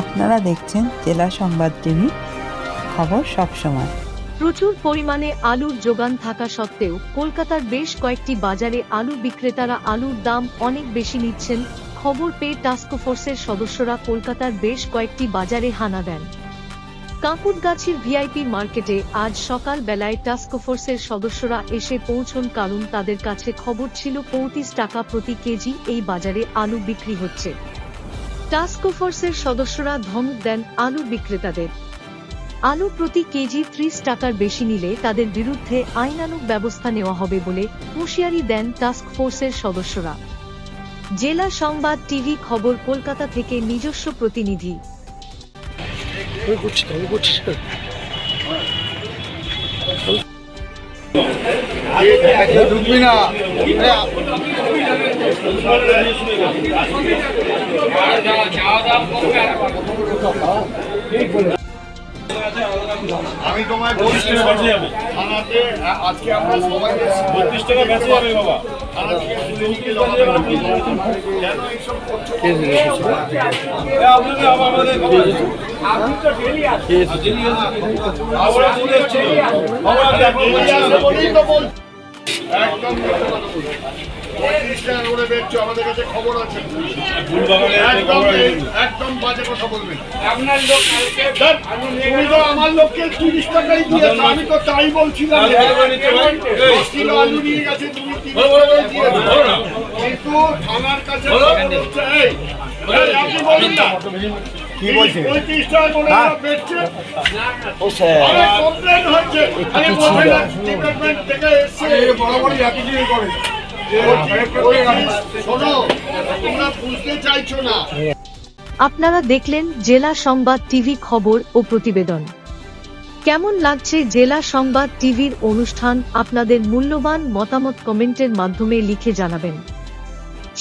আপনারা দেখছেন জেলা সংবাদ টিভি, খবর সবসময় প্রচুর পরিমাণে আলুর যোগান থাকা সত্ত্বেও কলকাতার বেশ কয়েকটি বাজারে আলু বিক্রেতারা আলুর দাম অনেক বেশি নিচ্ছেন। খবর পেয়ে টাস্কফোর্সের সদস্যরা কলকাতার বেশ কয়েকটি বাজারে হানা দেন। কাঁকুটগাছির ভিআইপি মার্কেটে আজ সকাল বেলায় টাস্কফোর্সের সদস্যরা এসে পৌঁছন, কারণ তাদের কাছে খবর ছিল পঁয়ত্রিশ টাকা প্রতি কেজি এই বাজারে আলু বিক্রি হচ্ছে। টাস্কফোর্সের সদস্যরা ধমক দেন আলু বিক্রেতাদের। আলু প্রতি কেজি ত্রিশ টাকার বেশি নিলে তাদের বিরুদ্ধে আইনানুগ ব্যবস্থা নেওয়া হবে বলে হুঁশিয়ারি দেন টাস্ক ফোর্সের সদস্যরা। জেলা সংবাদ টিভি খবর কলকাতা থেকে নিজস্ব প্রতিনিধি। ঢুকবি না। আমি তোমায় বলছি থানাতে আজকে আমরা সবাই বত্রিশ টাকা বেঁচে যাবে বাবা। থানা একদম মিথ্যে কথা বলছো। পঁয়ত্রিশ টাকা করে বেচছো, আমাদের কাছে খবর আছে একদম একদম বাজে কথা বলবেন। ধ্যাৎ, তুমি তো আমার লোককে তিরিশ টাকাই দিয়েছ আমি তো তাই বলছিলাম দশ কিলো আলু নিয়ে গেছে তুমি কিন্তু থানার কাছে আপনি বলুন না। কি বলছে না। আপনারা দেখলেন জেলা সংবাদ টিভি খবর ও প্রতিবেদন। কেমন লাগছে জেলা সংবাদ টিভির অনুষ্ঠান? আপনাদের মূল্যবান মতামত কমেন্টের মাধ্যমে লিখে জানাবেন।